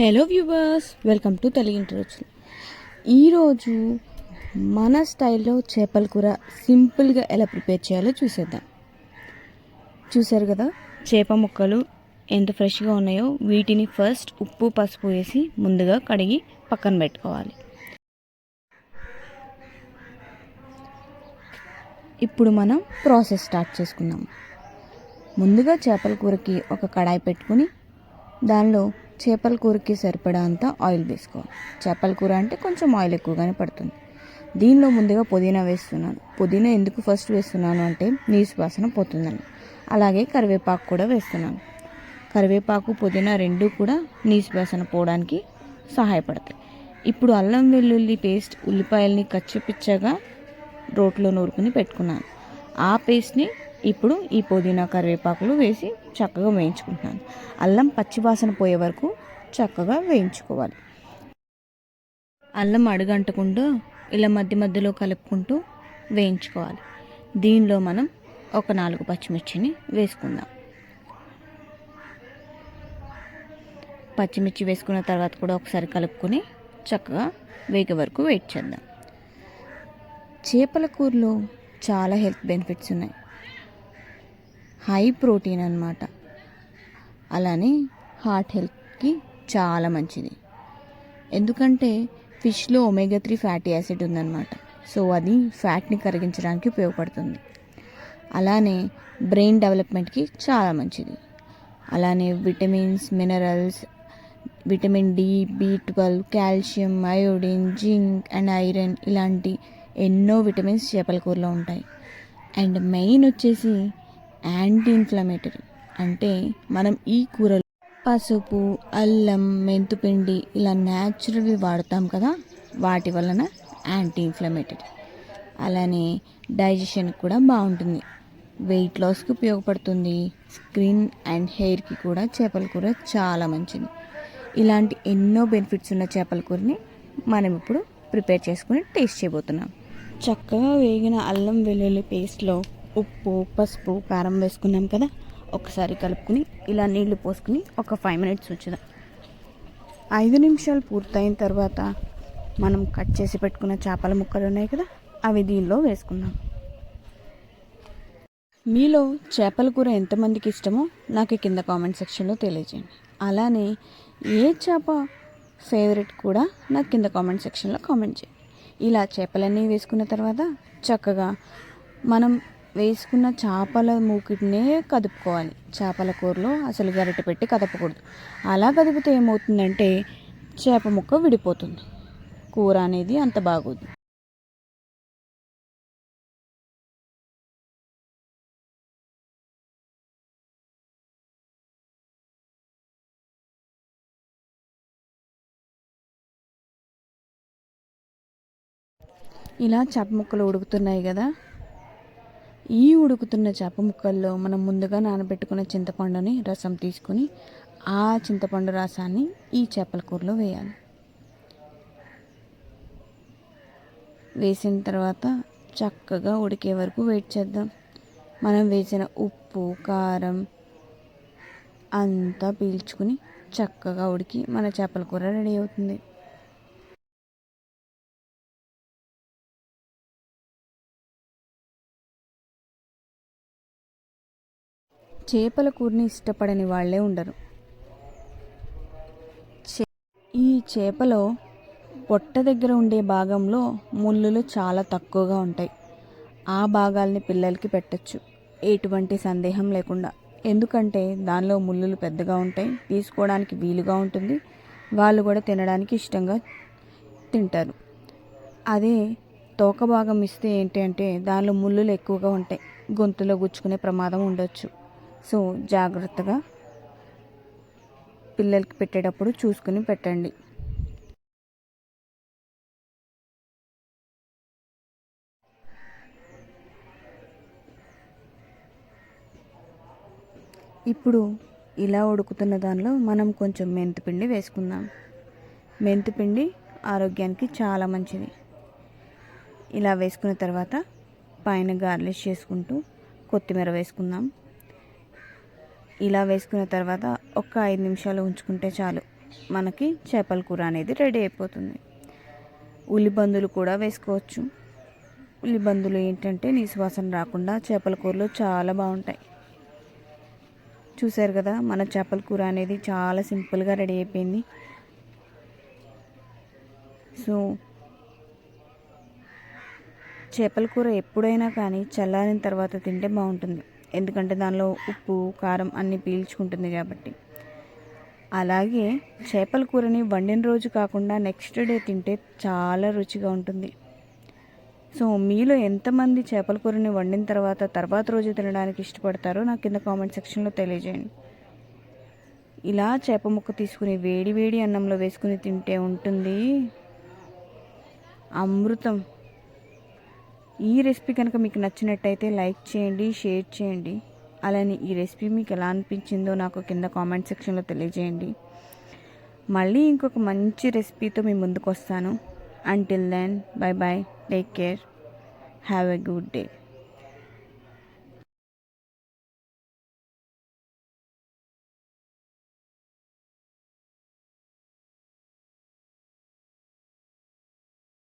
Hello viewers welcome to Telugu interviews ఈరోజు మన స్టైల్లో చేపల కూర సింపుల్గా ఎలా ప్రిపేర్ చేయాలో చూసేద్దాం. చూసారు కదా? చేప ముక్కలు ఎంత ఫ్రెష్గా ఉన్నాయో వీటిని ఫస్ట్ ఉప్పు పసుపు వేసి ముందుగా కడిగి పక్కన పెట్టుకోవాలి. ఇప్పుడు మనం ప్రాసెస్ స్టార్ట్ చేసుకుందాం. ముందుగా చేపల కూరకి ఒక కడాయి పెట్టుకుని దానిలో చేపల కూరకి సరిపడా అంత ఆయిల్ వేసుకోవాలి. చేపల కూర అంటే కొంచెం ఆయిల్ ఎక్కువగానే పడుతుంది. దీనిలో ముందుగా పుదీనా వేస్తున్నాను. పుదీనా ఎందుకు ఫస్ట్ వేస్తున్నాను అంటే నీసు వాసన పోతుందని. అలాగే కరివేపాకు కూడా వేస్తున్నాను. కరివేపాకు పుదీనా రెండు కూడా నీసు వాసన పోవడానికి సహాయపడతాయి. ఇప్పుడు అల్లం వెల్లుల్లి పేస్ట్ ఉల్లిపాయల్ని కచ్చిపిచ్చగా రోట్లో నూరుకుని పెట్టుకున్నాను. ఆ పేస్ట్ని ఇప్పుడు ఈ పుదీనా కరివేపాకులు వేసి చక్కగా వేయించుకుంటున్నాను. అల్లం పచ్చివాసన పోయే వరకు చక్కగా వేయించుకోవాలి. అల్లం అడుగంటకుండా ఇలా మధ్య మధ్యలో కలుపుకుంటూ వేయించుకోవాలి. దీనిలో మనం ఒక నాలుగు పచ్చిమిర్చిని వేసుకుందాం. పచ్చిమిర్చి వేసుకున్న తర్వాత కూడా ఒకసారి కలుపుకొని చక్కగా వేగ వరకు వెయిట్ చేద్దాం. చేపల కూరలో చాలా హెల్త్ బెనిఫిట్స్ ఉన్నాయి. హై ప్రోటీన్ అనమాట అలానే హార్ట్ హెల్త్కి చాలా మంచిది. ఎందుకంటే ఫిష్లో ఒమేగా త్రీ ఫ్యాటీ యాసిడ్ ఉందన్నమాట. సో అది ఫ్యాట్ని కరిగించడానికి ఉపయోగపడుతుంది. అలానే బ్రెయిన్ డెవలప్మెంట్కి చాలా మంచిది. అలానే vitamins minerals vitamin D B twelve calcium iodine zinc and iron ఇలాంటి ఎన్నో విటమిన్స్ చేపల కూరలో ఉంటాయి. అండ్ మెయిన్ వచ్చేసి యాంటీ ఇన్ఫ్లమేటరీ అంటే మనం ఈ కూరలో పసుపు అల్లం మెంతుపిండి ఇలా న్యాచురల్వి వాడతాం కదా వాటి వలన యాంటీ ఇన్ఫ్లమేటరీ అలానే డైజెషన్ కూడా బాగుంటుంది. వెయిట్ లాస్కి ఉపయోగపడుతుంది. స్కిన్ అండ్ హెయిర్కి కూడా చేపల కూర చాలా మంచిది. ఇలాంటి ఎన్నో బెనిఫిట్స్ ఉన్న చేపల కూరని మనం ఇప్పుడు ప్రిపేర్ చేసుకుని టేస్ట్ చేయబోతున్నాం. చక్కగా వేగిన అల్లం వెల్లుల్లి పేస్ట్లో ఉప్పు పసుపు కారం వేసుకున్నాం కదా ఒకసారి కలుపుకుని ఇలా నీళ్ళు పోసుకుని ఒక ఫైవ్ మినిట్స్ ఉంచుదాం. ఐదు నిమిషాలు పూర్తయిన తర్వాత మనం కట్ చేసి పెట్టుకున్న చేపల ముక్కలు ఉన్నాయి కదా అవి దీనిలో వేసుకుందాం. మీలో చేపల కూర ఎంతమందికి ఇష్టమో నాకు కింద కామెంట్ సెక్షన్లో తెలియజేయండి. అలానే ఏ చేప ఫేవరెట్ కూడా నాకు కింద కామెంట్ సెక్షన్లో కామెంట్ చేయండి. ఇలా చేపలన్నీ వేసుకున్న తర్వాత చక్కగా మనం వేసుకున్న చేపల మూకిటినే కదుపుకోవాలి. చేపల కూరలో అసలు గరిటె పెట్టి కదపకూడదు. అలా కదిపితే ఏమవుతుందంటే చేప ముక్క విడిపోతుంది. కూర అనేది అంత బాగోదు. ఇలా చేప ముక్కలు ఉడుకుతున్నాయి కదా. ఈ ఉడుకుతున్న చేప ముక్కల్లో మనం ముందుగా నానబెట్టుకున్న చింతపండుని రసం తీసుకుని ఆ చింతపండు రసాన్ని ఈ చేపల కూరలో వేయాలి. వేసిన తర్వాత చక్కగా ఉడికే వరకు వెయిట్ చేద్దాం. మనం వేసిన ఉప్పు కారం అంతా పీల్చుకుని చక్కగా ఉడికి మన చేపల కూర రెడీ అవుతుంది. చేపల కూరని ఇష్టపడని వాళ్ళే ఉండరు. చే- ఈ చేపలో పొట్ట దగ్గర ఉండే భాగంలో ముళ్ళులు చాలా తక్కువగా ఉంటాయి. ఆ భాగాల్ని పిల్లలకి పెట్టచ్చు. ఎటువంటి సందేహం లేకుండా. ఎందుకంటే దానిలో ముళ్ళులు పెద్దగా ఉంటాయి తీసుకోవడానికి వీలుగా ఉంటుంది. వాళ్ళు కూడా తినడానికి ఇష్టంగా తింటారు. అదే తోక భాగం ఇస్తే ఏంటి అంటే దానిలో ముళ్ళులు ఎక్కువగా ఉంటాయి. గొంతులో గుచ్చుకునే ప్రమాదం ఉండొచ్చు. సో జాగ్రత్తగా పిల్లలకి పెట్టేటప్పుడు చూసుకుని పెట్టండి. ఇప్పుడు ఇలా ఉడుకుతున్న దానిలో మనం కొంచెం మెంతిపిండి వేసుకుందాం. మెంతిపిండి ఆరోగ్యానికి చాలా మంచిది. ఇలా వేసుకున్న తర్వాత పైన గార్లిష్ చేసుకుంటూ కొత్తిమీర వేసుకుందాం. ఇలా వేసుకున్న తర్వాత ఒక ఐదు నిమిషాలు ఉంచుకుంటే చాలు. మనకి చేపల కూర అనేది రెడీ అయిపోతుంది. ఉల్లిబందులు కూడా వేసుకోవచ్చు. ఉల్లిబందులు ఏంటంటే నీసువాసన రాకుండా చేపల కూరలో చాలా బాగుంటాయి. చూశారు కదా మన చేపల కూర అనేది చాలా సింపుల్గా రెడీ అయిపోయింది. సో చేపల కూర ఎప్పుడైనా కానీ చల్లారిన తర్వాత తింటే బాగుంటుంది. ఎందుకంటే దానిలో ఉప్పు కారం అన్నీ పీల్చుకుంటుంది కాబట్టి. అలాగే చేపల కూరని వండిన రోజు కాకుండా నెక్స్ట్ డే తింటే చాలా రుచిగా ఉంటుంది. సో మీలో ఎంతమంది చేపల కూరని వండిన తర్వాత తర్వాత రోజు తినడానికి ఇష్టపడతారో నాకు కింద కామెంట్ సెక్షన్లో తెలియజేయండి. ఇలా చేప ముక్క తీసుకుని వేడి వేడి అన్నంలో వేసుకుని తింటే ఉంటుంది. అమృతం ఈ రెసిపీ కనుక మీకు నచ్చినట్టయితే లైక్ చేయండి షేర్ చేయండి. అలానే ఈ రెసిపీ మీకు ఎలా అనిపించిందో నాకు కింద కామెంట్ సెక్షన్లో తెలియజేయండి. మళ్ళీ ఇంకొక మంచి రెసిపీతో మీ ముందుకు వస్తాను until then bye bye take care have a good day